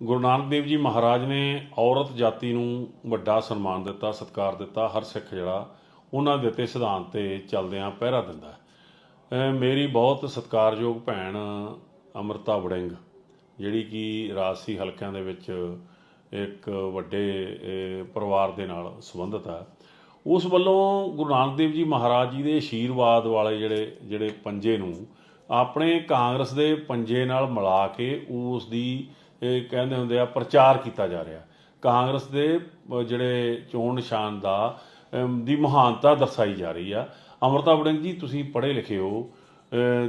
ਗੁਰੂ ਨਾਨਕ ਦੇਵ ਜੀ ਮਹਾਰਾਜ ਨੇ ਔਰਤ ਜਾਤੀ ਨੂੰ ਵੱਡਾ ਸਨਮਾਨ ਦਿੱਤਾ, ਸਤਿਕਾਰ ਦਿੱਤਾ, ਹਰ ਸਿੱਖ ਜਿਹੜਾ ਉਹਨਾਂ ਦੇ ਦਿੱਤੇ ਸਿਧਾਂਤ ਤੇ ਚੱਲਦਿਆਂ ਪਹਿਰਾ ਦਿੰਦਾ ਮੇਰੀ ਬਹੁਤ ਸਤਿਕਾਰਯੋਗ ਭੈਣ ਅਮਰਤਾ ਵੜਿੰਗ, ਜਿਹੜੀ ਕਿ ਰਾਜਸੀ ਹਲਕਿਆਂ ਦੇ ਵਿੱਚ ਇੱਕ ਵੱਡੇ ਪਰਿਵਾਰ ਦੇ ਨਾਲ ਸੰਬੰਧਿਤ ਹੈ। ਉਸ ਵੱਲੋਂ ਗੁਰੂ ਨਾਨਕ ਦੇਵ ਜੀ ਮਹਾਰਾਜ ਜੀ ਦੇ ਆਸ਼ੀਰਵਾਦ ਵਾਲੇ ਜਿਹੜੇ ਜਿਹੜੇ ਪੰਜੇ ਨੂੰ ਆਪਣੇ ਕਾਂਗਰਸ ਦੇ ਪੰਜੇ ਨਾਲ ਮਿਲਾ ਕੇ ਉਸ ਦੀ ਇਹ ਕਹਿੰਦੇ ਹੁੰਦੇ ਆ, ਪ੍ਰਚਾਰ ਕੀਤਾ ਜਾ ਰਿਹਾ। ਕਾਂਗਰਸ ਦੇ ਜਿਹੜੇ ਚੋਣ ਨਿਸ਼ਾਨ ਦਾ ਦੀ ਮਹਾਨਤਾ ਦਰਸਾਈ ਜਾ ਰਹੀ ਆ। ਅਮਰਤਾ ਵੜਿੰਗ ਜੀ, ਤੁਸੀਂ ਪੜ੍ਹੇ ਲਿਖੇ ਹੋ।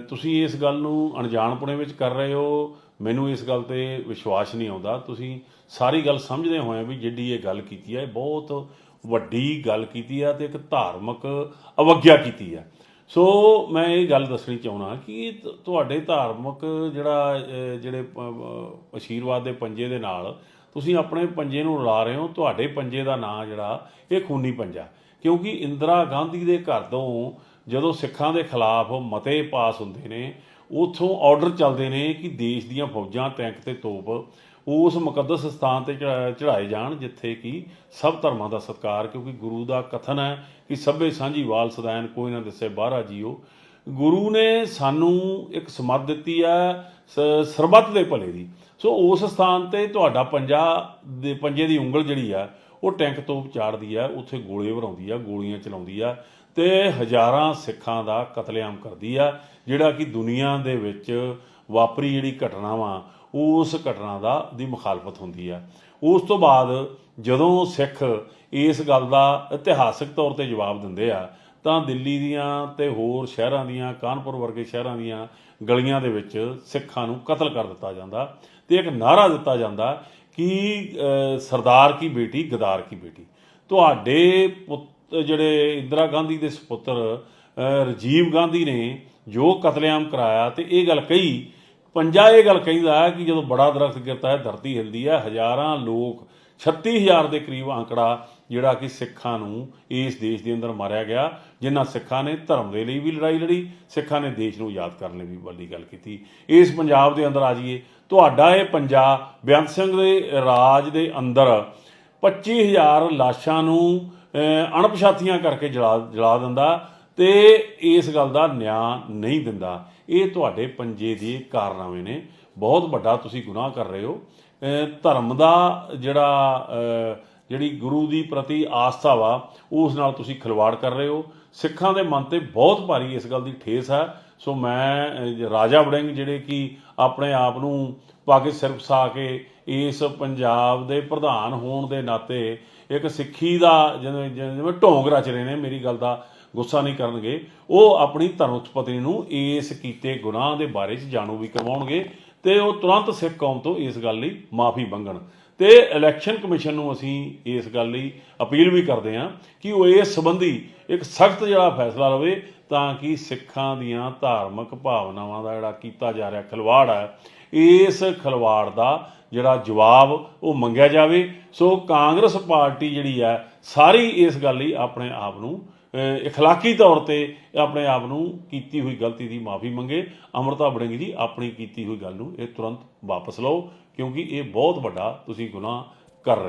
ਤੁਸੀਂ ਇਸ ਗੱਲ ਨੂੰ ਅਣਜਾਣਪੁਣੇ ਵਿੱਚ ਕਰ ਰਹੇ ਹੋ। ਮੈਨੂੰ ਇਸ ਗੱਲ ਤੇ ਵਿਸ਼ਵਾਸ ਨਹੀਂ ਆਉਂਦਾ। ਤੁਸੀਂ ਸਾਰੀ ਗੱਲ ਸਮਝਦੇ ਹੋਏ ਵੀ ਜਿਹੜੀ ਇਹ ਗੱਲ ਕੀਤੀ ਹੈ ਇਹ ਬਹੁਤ ਵੱਡੀ ਗੱਲ ਕੀਤੀ ਆ ਤੇ ਇੱਕ ਧਾਰਮਿਕ ਅਵਗਿਆ ਕੀਤੀ ਹੈ ਸੋ ਮੈਂ ਇਹ ਗੱਲ ਦੱਸਣੀ ਚਾਹੁੰਦਾ ਕਿ ਤੁਹਾਡੇ ਧਾਰਮਿਕ ਜਿਹੜਾ ਜਿਹੜੇ ਪ- ਆਸ਼ੀਰਵਾਦ ਦੇ ਪੰਜੇ ਦੇ ਨਾਲ ਤੁਸੀਂ ਆਪਣੇ ਪੰਜੇ ਨੂੰ ਰਲਾ ਰਹੇ ਹੋ, ਤੁਹਾਡੇ ਪੰਜੇ ਦਾ ਨਾਂ ਜਿਹੜਾ, ਇਹ ਖੂਨੀ ਪੰਜਾ। ਕਿਉਂਕਿ ਇੰਦਰਾ ਗਾਂਧੀ ਦੇ ਘਰ ਤੋਂ ਜਦੋਂ ਸਿੱਖਾਂ ਦੇ ਖਿਲਾਫ ਮਤੇ ਪਾਸ ਹੁੰਦੇ ਨੇ, ਉਥੋਂ ਆਰਡਰ ਚੱਲਦੇ ਨੇ ਕਿ ਦੇਸ਼ ਦੀਆਂ ਫੌਜਾਂ, ਟੈਂਕ ਤੇ ਤੋਪ ਉਸ ਮੁਕੱਦਸ ਸਥਾਨ ਤੇ ਚੜਾ- ਚੜਾਏ ਜਾਣ, ਜਿੱਥੇ ਕਿ ਸਭ ਧਰਮਾਂ ਦਾ ਸਤਿਕਾਰ, ਕਿਉਂਕਿ ਗੁਰੂ ਦਾ ਕਥਨ ਹੈ ਕਿ ਸਭੇ ਸਾਂਝੀ ਵਾਲ ਸਦਾਇਨ ਕੋਈ ਨਾ ਦਿਸੇ, ਬਾਹਰਾ ਜੀਓ। ਗੁਰੂ ਨੇ ਸਾਨੂੰ ਇੱਕ ਸਮੱਧ ਦਿੱਤੀ ਹੈ ਸਰਬੱਤ ਦੇ ਭਲੇ ਦੀ। ਸੋ ਉਸ ਸਥਾਨ ਤੇ ਤੁਹਾਡਾ ਪੰਜਾ ਦੇ, ਪੰਜੇ ਦੀ ਉਂਗਲ ਜਿਹੜੀ ਆ, ਉਹ ਟੈਂਕ ਤੋਂ ਚਾੜਦੀ ਆ, ਉੱਥੇ ਗੋਲੇ ਵਰਾਉਂਦੀ ਆ, ਗੋਲੀਆਂ ਚਲਾਉਂਦੀ ਆ ਤੇ ਹਜ਼ਾਰਾਂ ਸਿੱਖਾਂ ਦਾ ਕਤਲੇਆਮ ਕਰਦੀ ਆ, ਜਿਹੜਾ ਕਿ ਦੁਨੀਆ ਦੇ ਵਿੱਚ ਵਾਪਰੀ ਜਿਹੜੀ ਘਟਨਾਵਾਂ ਉਸ ਘਟਨਾ ਦਾ ਦੀ ਮੁਖਾਲਫਤ ਹੁੰਦੀ ਆ ਉਸ ਤੋਂ ਬਾਅਦ ਜਦੋਂ ਸਿੱਖ ਇਸ ਗੱਲ ਦਾ ਇਤਿਹਾਸਕ ਤੌਰ ਤੇ ਜਵਾਬ ਦਿੰਦੇ ਆ ਤਾਂ ਦਿੱਲੀ ਦੀਆਂ ਤੇ ਹੋਰ ਸ਼ਹਿਰਾਂ ਦੀਆਂ ਕਾਨਪੁਰ ਵਰਗੇ ਸ਼ਹਿਰਾਂ ਦੀਆਂ ਗਲੀਆਂ ਦੇ ਵਿੱਚ ਸਿੱਖਾਂ ਨੂੰ ਕਤਲ ਕਰ ਦਿੱਤਾ ਜਾਂਦਾ ਤੇ ਇੱਕ ਨਾਰਾ ਦਿੱਤਾ ਜਾਂਦਾ ਕਿ ਸਰਦਾਰ ਕੀ ਬੇਟੀ ਗਦਾਰ ਕੀ ਬੇਟੀ। ਤੁਹਾਡੇ ਪੁੱਤ ਜਿਹੜੇ ਇੰਦਰਾ ਗਾਂਧੀ ਦੇ ਸੁਪੁੱਤਰ ਅਹ, ਰਾਜੀਵ ਗਾਂਧੀ ਨੇ ਜੋ ਕਤਲੇਆਮ ਕਰਾਇਆ ਤੇ ਇਹ ਗੱਲ ਕਹੀ ਪੰਜਾ ਇਹ ਗੱਲ ਕਹਿੰਦਾ ਕਿ ਜਦੋਂ ਬੜਾ ਦਰਖਤ ਗਿਰਦਾ ਹੈ, ਧਰਤੀ ਹਿਲਦੀ ਹੈ, ਹਜ਼ਾਰਾਂ ਲੋਕ 36000 ਦੇ ਕਰੀਬ ਅੰਕੜਾ ਜਿਹੜਾ ਕਿ ਸਿੱਖਾਂ ਨੂੰ ਇਸ ਦੇਸ਼ ਦੇ ਅੰਦਰ ਮਾਰਿਆ ਗਿਆ, ਜਿਨ੍ਹਾਂ ਸਿੱਖਾਂ ਨੇ ਧਰਮ ਦੇ ਲਈ ਵੀ ਲੜਾਈ ਲੜੀ, ਸਿੱਖਾਂ ਨੇ ਦੇਸ਼ ਨੂੰ ਯਾਦ ਕਰਨ ਲਈ ਵੀ ਵੱਡੀ ਗੱਲ ਕੀਤੀ। ਇਸ ਪੰਜਾਬ ਦੇ ਅੰਦਰ ਆ ਜਾਈਏ, ਤੁਹਾਡਾ ਇਹ ਪੰਜਾਬ ਬੇਅੰਤ ਸਿੰਘ ਦੇ ਰਾਜ ਦੇ ਅੰਦਰ 25000 ਲਾਸ਼ਾਂ ਨੂੰ ਅਣਪਛਾਤੀਆਂ ਕਰਕੇ ਜਲਾ ਜਲਾ ਦਿੰਦਾ। ਤੇ ਇਸ ਗੱਲ ਦਾ ਨਿਆਂ ਨਹੀਂ ਦਿੰਦਾ। ਇਹ ਤੁਹਾਡੇ ਪੰਜੇ ਦੇ ਕਾਰਨਾਮੇ ਨੇ। ਬਹੁਤ ਵੱਡਾ ਤੁਸੀਂ ਗੁਨਾਹ ਕਰ ਰਹੇ ਹੋ। ਧਰਮ ਦਾ ਜਿਹੜਾ ਜਿਹੜੀ ਗੁਰੂ ਦੀ ਪ੍ਰਤੀ ਆਸਥਾ ਵਾ, ਉਸ ਨਾਲ ਤੁਸੀਂ ਖਿਲਵਾੜ ਕਰ ਰਹੇ ਹੋ। ਸਿੱਖਾਂ ਦੇ ਮਨ ਤੇ ਬਹੁਤ ਭਾਰੀ ਇਸ ਗੱਲ ਦੀ ਠੇਸ ਹੈ। ਸੋ ਮੈਂ ਰਾਜਾ ਵੜਿੰਗ ਜਿਹੜੇ ਕਿ ਆਪਣੇ ਆਪ ਨੂੰ ਪਾਕਿ ਸਿਰ ਫਸਾ ਕੇ ਇਸ ਪੰਜਾਬ ਦੇ ਪ੍ਰਧਾਨ ਹੋਣ ਦੇ ਨਾਤੇ ਇੱਕ ਸਿੱਖੀ ਦਾ ਜਿਵੇਂ ਜਿਵੇਂ ਢੋਂਗ ਰਚ ਰਹੇ ਨੇ ਮੇਰੀ ਗੱਲ ਦਾ ਗੁੱਸਾ ਨਹੀਂ ਕਰਨਗੇ। ਉਹ ਆਪਣੀ ਧਰਮ ਪਤਨੀ ਨੂੰ ਇਸ ਕੀਤੇ ਗੁਨਾਹ ਦੇ ਬਾਰੇ ਚ ਜਾਣੂ ਵੀ ਕਰਵਾਉਣਗੇ ਤੇ ਉਹ ਤੁਰੰਤ ਸਿੱਖ ਕੌਮ ਤੋਂ ਇਸ ਗੱਲ ਲਈ ਮਾਫੀ ਮੰਗਣ। ਤੇ ਇਲੈਕਸ਼ਨ ਕਮਿਸ਼ਨ ਨੂੰ ਅਸੀਂ ਇਸ ਗੱਲ ਲਈ ਅਪੀਲ ਵੀ ਕਰਦੇ ਹਾਂ ਕਿ ਉਹ ਇਸ ਸੰਬੰਧੀ ਇੱਕ ਸਖਤ ਜਿਹੜਾ ਫੈਸਲਾ ਲਵੇ ਤਾਂ ਕਿ ਸਿੱਖਾਂ ਦੀਆਂ ਧਾਰਮਿਕ ਭਾਵਨਾਵਾਂ ਦਾ ਜਿਹੜਾ ਕੀਤਾ ਜਾ ਰਿਹਾ ਖਿਲਵਾੜ ਹੈ, ਇਸ ਖਿਲਵਾੜ ਦਾ ਜਿਹੜਾ ਜਵਾਬ ਉਹ ਮੰਗਿਆ ਜਾਵੇ। ਸੋ ਕਾਂਗਰਸ ਪਾਰਟੀ ਜਿਹੜੀ ਹੈ, ਸਾਰੀ ਇਸ ਗੱਲ ਲਈ ਆਪਣੇ ਆਪ ਨੂੰ ਅਹ, ਇਖਲਾਕੀ ਤੌਰ ਤੇ ਆਪਣੇ ਆਪ ਨੂੰ ਕੀਤੀ ਹੋਈ ਗਲਤੀ ਦੀ ਮਾਫੀ ਮੰਗੇ। ਅਮਰਤਾ ਬੜਿੰਗ ਜੀ ਆਪਣੀ ਕੀਤੀ ਹੋਈ ਗੱਲ ਨੂੰ ਇਹ ਤੁਰੰਤ ਵਾਪਸ ਲਓ ਕਿਉਂਕਿ ਇਹ ਬਹੁਤ ਵੱਡਾ ਤੁਸੀਂ ਗੁਨਾਹ ਕਰ ਰਹੇ